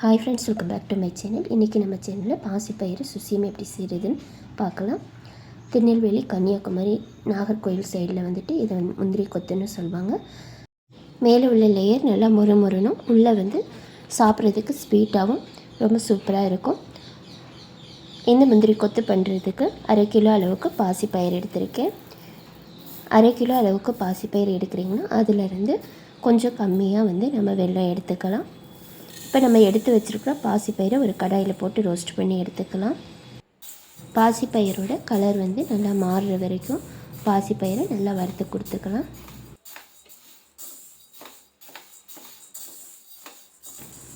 Hi friends welcome back to my channel இன்றைக்கி நம்ம சேனலில் பாசிப்பயிறு சுசியம் எப்படி செய்கிறதுன்னு பார்க்கலாம். திருநெல்வேலி கன்னியாகுமரி நாகர்கோயில் சைடில் வந்துட்டு இதை வந்து முந்திரி கொத்துன்னு சொல்லுவாங்க. மேலே உள்ள லேயர் நல்லா முறு மொறுனும் உள்ளே வந்து சாப்பிட்றதுக்கு ஸ்வீட்டாகவும் ரொம்ப சூப்பராக இருக்கும். இந்த முந்திரி கொத்து பண்ணுறதுக்கு அரை கிலோ அளவுக்கு பாசிப்பயிறு எடுத்திருக்கேன். அரை கிலோ அளவுக்கு பாசிப்பயிறு எடுக்கிறீங்கன்னா அதிலிருந்து கொஞ்சம் கம்மியாக வந்து நம்ம வெள்ளம் எடுத்துக்கலாம். இப்போ நம்ம எடுத்து வச்சுருக்கிற பாசிப்பயிரை ஒரு கடாயில் போட்டு ரோஸ்ட் பண்ணி எடுத்துக்கலாம். பாசிப்பயிரோட கலர் வந்து நல்லா மாறுற வரைக்கும் பாசிப்பயிரை நல்லா வறுத்து கொடுத்துக்கலாம்.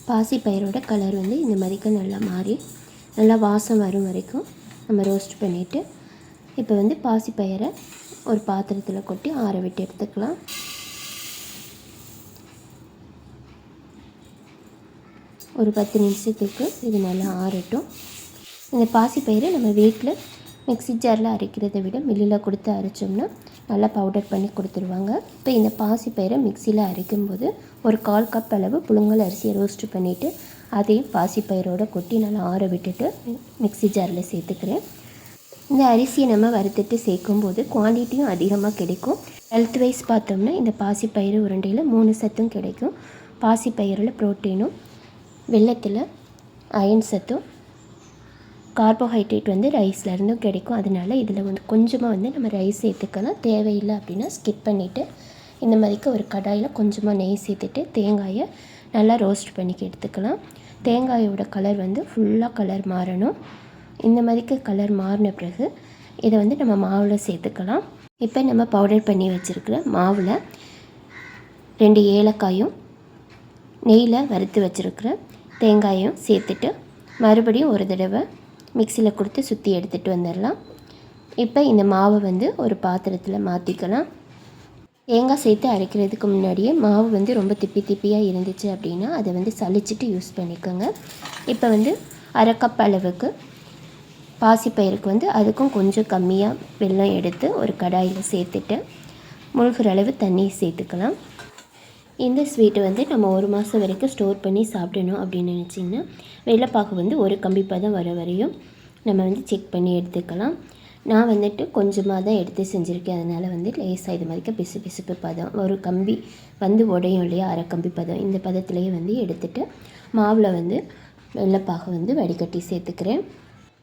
பாசிப்பயிரோட கலர் வந்து இந்த மாதிரிக்கு நல்லா மாறி நல்லா வாசம் வரும் வரைக்கும் நம்ம ரோஸ்ட் பண்ணிவிட்டு இப்போ வந்து பாசிப்பயிரை ஒரு பாத்திரத்தில் கொட்டி ஆற விட்டு எடுத்துக்கலாம். ஒரு பத்து நிமிஷத்துக்கு இது நல்லா ஆறட்டும். இந்த பாசிப்பயிரை நம்ம வீட்டில் மிக்ஸி ஜாரில் அரைக்கிறதை விட மில்லில் கொடுத்து அரைச்சோம்னா நல்லா பவுடர் பண்ணி கொடுத்துருவாங்க. இப்போ இந்த பாசிப்பயிரை மிக்சியில் அரைக்கும்போது ஒரு கால் கப் அளவு புழுங்கல் அரிசியை ரோஸ்ட் பண்ணிவிட்டு அதையும் பாசிப்பயிரோட கொட்டி நல்லா ஆற விட்டுட்டு மிக்ஸி ஜாரில் சேர்த்துக்கிறேன். இந்த அரிசியை நம்ம வறுத்துட்டு சேர்க்கும்போது குவான்டிட்டியும் அதிகமாக கிடைக்கும். ஹெல்த் வைஸ் பார்த்தோம்னா இந்த பாசிப்பயிறு உருண்டையில் மூணு சத்தும் கிடைக்கும். பாசிப்பயிரில் ப்ரோட்டீனும் வெள்ளத்தில் அயன் சத்தும் கார்போஹைட்ரேட் வந்து ரைஸ்லேருந்தும் கிடைக்கும். அதனால இதில் வந்து கொஞ்சமாக வந்து நம்ம ரைஸ் சேர்த்துக்கலாம். தேவையில்லை அப்படின்னா ஸ்கிப் பண்ணிவிட்டு இந்த மாதிரிக்கு ஒரு கடாயில் கொஞ்சமாக நெய் சேர்த்துட்டு தேங்காயை நல்லா ரோஸ்ட் பண்ணிக்க எடுத்துக்கலாம். தேங்காயோட கலர் வந்து ஃபுல்லாக கலர் மாறணும். இந்த மாதிரிக்கு கலர் மாறின பிறகு இதை வந்து நம்ம மாவில் சேர்த்துக்கலாம். இப்போ நம்ம பவுடர் பண்ணி வச்சுருக்கிற மாவில் ரெண்டு ஏலக்காயும் நெய்யில் வறுத்து வச்சுருக்கிற தேங்காயும் சேர்த்துட்டு மறுபடியும் ஒரு தடவை மிக்சியில் கொடுத்து சுற்றி எடுத்துகிட்டு வந்துடலாம். இப்போ இந்த மாவை வந்து ஒரு பாத்திரத்தில் மாற்றிக்கலாம் தேங்காய் சேர்த்து அரைக்கிறதுக்கு முன்னாடியே மாவு வந்து ரொம்ப திப்பி திப்பியாக இருந்துச்சு அப்படின்னா அதை வந்து சளிச்சிட்டு யூஸ் பண்ணிக்கோங்க. இப்போ வந்து அரை கப் அளவுக்கு பாசிப்பயிருக்கு வந்து அதுக்கும் கொஞ்சம் கம்மியாக வெல்லம் எடுத்து ஒரு கடாயில் சேர்த்துட்டு முழுகிற அளவு தண்ணி சேர்த்துக்கலாம். இந்த ஸ்வீட்டு வந்து நம்ம ஒரு மாதம் வரைக்கும் ஸ்டோர் பண்ணி சாப்பிடணும் அப்படின்னு நினச்சிங்கன்னா வெள்ளைப்பாக்கு வந்து ஒரு கம்பி பதம் வர வரையும் நம்ம வந்து செக் பண்ணி எடுத்துக்கலாம். நான் வந்துட்டு கொஞ்சமாக தான் எடுத்து செஞ்சுருக்கேன். அதனால் வந்து லேசாக இது மாதிரிக்க பிசு பிசுப்பு பதம் ஒரு கம்பி வந்து உடையும் இல்லையா அரை கம்பி பதம் இந்த பதத்துலேயே வந்து எடுத்துகிட்டு மாவில் வந்து வெள்ளைப்பாக வந்து வடிகட்டி சேர்த்துக்கிறேன்.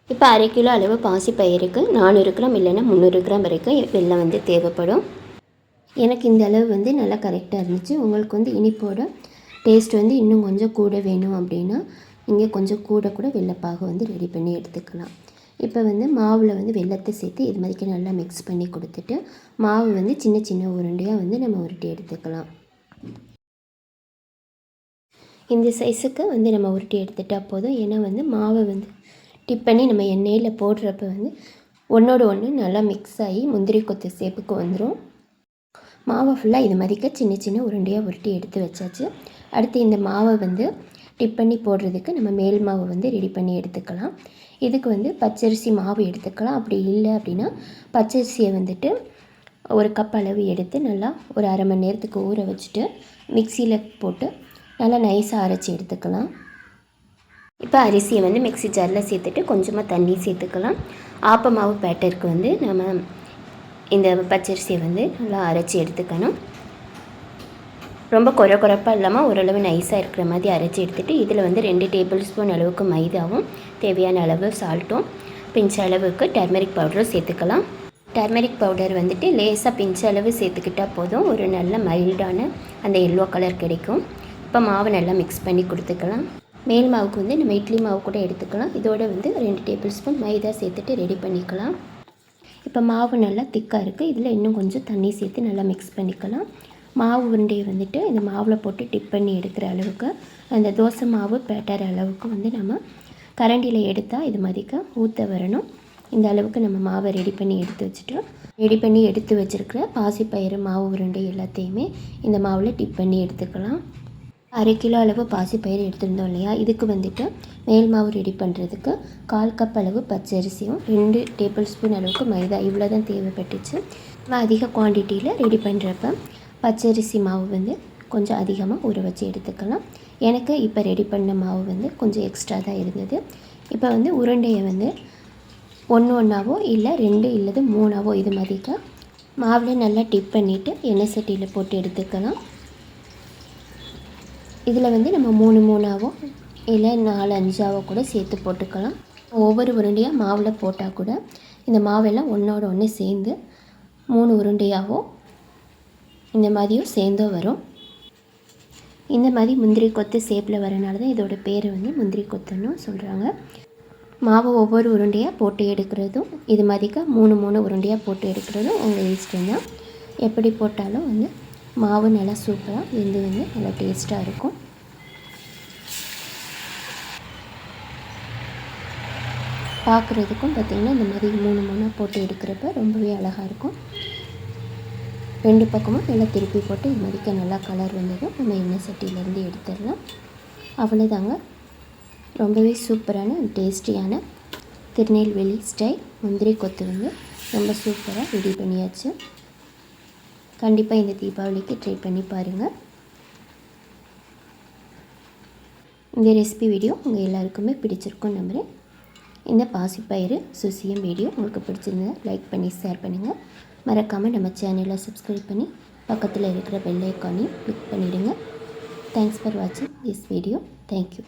இப்போ அரை கிலோ அளவு பாசி பயிருக்கு நானூறு கிராம் இல்லைன்னா முந்நூறு கிராம் வரைக்கும் வெள்ளம் வந்து தேவைப்படும். எனக்கு இந்த அளவு வந்து நல்லா கரெக்டாக இருந்துச்சு. உங்களுக்கு வந்து இனிப்போட டேஸ்ட் வந்து இன்னும் கொஞ்சம் கூட வேணும் அப்படின்னா இங்கே கொஞ்சம் கூட கூட வெள்ளைப்பாக வந்து ரெடி பண்ணி எடுத்துக்கலாம். இப்போ வந்து மாவில் வந்து வெள்ளத்தை சேர்த்து இது மாதிரிக்கு நல்லா மிக்ஸ் பண்ணி கொடுத்துட்டு மாவு வந்து சின்ன சின்ன உருண்டையாக வந்து நம்ம உருட்டி எடுத்துக்கலாம். இந்த சைஸுக்கு வந்து நம்ம உருட்டி எடுத்துட்டால் போதும். ஏன்னா வந்து மாவை வந்து டிப் பண்ணி நம்ம எண்ணெயில் போடுறப்ப வந்து ஒன்றோடு ஒன்று நல்லா மிக்ஸ் ஆகி முந்திரி கொத்து சேப்புக்கு வந்துடும் மாவை ஃபுல்லாக இது மாதிரிக்க சின்ன சின்ன உருண்டையாக உருட்டி எடுத்து வச்சாச்சு. அடுத்து இந்த மாவை வந்து டிப் பண்ணி போடுறதுக்கு நம்ம மேல் மாவு வந்து ரெடி பண்ணி எடுத்துக்கலாம். இதுக்கு வந்து பச்சரிசி மாவு எடுத்துக்கலாம். அப்படி இல்லை அப்படின்னா பச்சரிசியை வந்துட்டு ஒரு கப் அளவு எடுத்து நல்லா ஒரு அரை மணி நேரத்துக்கு ஊற வச்சுட்டு மிக்சியில் போட்டு நல்லா நைஸாக அரைச்சி எடுத்துக்கலாம். இப்போ அரிசியை வந்து மிக்ஸி ஜாரில் சேர்த்துட்டு கொஞ்சமாக தண்ணி சேர்த்துக்கலாம். ஆப்ப மாவு பேட்டருக்கு வந்து நம்ம இந்த பச்சரிசியை வந்து நல்லா அரைச்சி எடுத்துக்கணும். ரொம்ப குறை குறைப்பாக இல்லாமல் ஓரளவு நைஸாக இருக்கிற மாதிரி அரைச்சி எடுத்துகிட்டு இதில் வந்து ரெண்டு டேபிள் ஸ்பூன் அளவுக்கு மைதாவும் தேவையான அளவு சால்ட்டும் பிஞ்ச் அளவுக்கு டர்மெரிக் பவுடரும் சேர்த்துக்கலாம். டர்மெரிக் பவுடர் வந்துட்டு லேசாக பிஞ்ச் அளவு சேர்த்துக்கிட்டால் போதும். ஒரு நல்ல மைல்டான அந்த எல்லோ கலர் கிடைக்கும். இப்போ மாவு நல்லா மிக்ஸ் பண்ணி கொடுத்துக்கலாம். மேல் மாவுக்கு வந்து நம்ம இட்லி மாவு கூட எடுத்துக்கலாம். இதோட வந்து ரெண்டு டேபிள் ஸ்பூன் மைதா சேர்த்துட்டு ரெடி பண்ணிக்கலாம். இப்போ மாவு நல்லா திக்காக இருக்குது இதில் இன்னும் கொஞ்சம் தண்ணி சேர்த்து நல்லா மிக்ஸ் பண்ணிக்கலாம். மாவு உருண்டையை வந்துட்டு இந்த மாவில் போட்டு டிப் பண்ணி எடுக்கிற அளவுக்கு அந்த தோசை மாவு பேட்டர் அளவுக்கு வந்து நம்ம கரண்டியில் எடுத்தால் இது மாதிரிக்க ஊற்ற வரணும். இந்த அளவுக்கு நம்ம மாவை ரெடி பண்ணி எடுத்து வச்சுட்டோம். ரெடி பண்ணி எடுத்து வச்சுருக்கிற பாசிப்பயிறு மாவு உருண்டை எல்லாத்தையுமே இந்த மாவில் டிப் பண்ணி எடுத்துக்கலாம். அரை கிலோ அளவு பாசிப்பயிறு எடுத்திருந்தோம் இல்லையா? இதுக்கு வந்துட்டு மேல் மாவு ரெடி பண்ணுறதுக்கு கால் கப் அளவு பச்சரிசியும் ரெண்டு டேபிள் ஸ்பூன் அளவுக்கு மைதா. இவ்வளோ தான் தேவைப்பட்டுச்சு அதிக குவான்டிட்டியில் ரெடி பண்ணுறப்ப பச்சரிசி மாவு வந்து கொஞ்சம் அதிகமாக ஊற வச்சு எடுத்துக்கலாம். எனக்கு இப்போ ரெடி பண்ண மாவு வந்து கொஞ்சம் எக்ஸ்ட்ரா தான் இருந்தது. இப்போ வந்து உருண்டையை வந்து ஒன்று ஒன்றாவோ இல்லை ரெண்டு இல்லது மூணாவோ இது மாதிரிக்கா மாவில் நல்லா டிப் பண்ணிவிட்டு எண்ணெய் சட்டியில் போட்டு எடுத்துக்கலாம். இதில் வந்து நம்ம மூணு மூணாவோ இல்லை நாலு அஞ்சாவோ கூட சேர்த்து போட்டுக்கலாம். ஒவ்வொரு உருண்டையாக மாவில் போட்டால் கூட இந்த மாவெல்லாம் ஒன்றோட ஒன்று சேர்ந்து மூணு உருண்டையாகவோ இந்த மாதிரியும் சேர்ந்தோ வரும். இந்த மாதிரி முந்திரி கொத்து ஷேப்பில் வரனால தான் இதோட பேர் வந்து முந்திரி கொத்துன்னு சொல்கிறாங்க மாவு ஒவ்வொரு உருண்டையாக போட்டு எடுக்கிறதும் இது மாதிரிக்கா மூணு மூணு உருண்டையாக போட்டு எடுக்கிறதும் உங்கள் இஷ்டம் தான் எப்படி போட்டாலும் வந்து மாவு நல்லா சூப்பராக வெந்து வந்து நல்லா டேஸ்ட்டாக இருக்கும். பார்க்குறதுக்கும் பார்த்திங்கன்னா இந்த மாதிரி மூணு மூணாக போட்டு எடுக்கிறப்ப ரொம்பவே அழகாக இருக்கும். ரெண்டு பக்கமும் நல்லா திருப்பி போட்டு இது மாதிரிக்க நல்லா கலர் வந்ததும் நம்ம எண்ணெய் சட்டியிலேருந்து எடுத்துடலாம். அவ்வளோதாங்க ரொம்பவே சூப்பரான டேஸ்டியான திருநெல்வேலி ஸ்டைல் முந்திரி கொத்து வந்து ரொம்ப சூப்பராக ரெடி பண்ணியாச்சு. கண்டிப்பாக இந்த தீபாவளிக்கு ட்ரை பண்ணி பாருங்கள் இந்த ரெசிபி வீடியோ உங்கள் எல்லாருக்குமே பிடிச்சிருக்கும் நம்புகிறேன் இந்த பாசிப்பயிறு சுசியம் வீடியோ உங்களுக்கு பிடிச்சிருந்தா லைக் பண்ணி ஷேர் பண்ணுங்கள் மறக்காமல் நம்ம சேனலை சப்ஸ்கிரைப் பண்ணி பக்கத்தில் இருக்கிற பெல் ஐக்கானையும் கிளிக் பண்ணிவிடுங்க தேங்க்ஸ் ஃபார் வாட்சிங் திஸ் வீடியோ தேங்க்யூ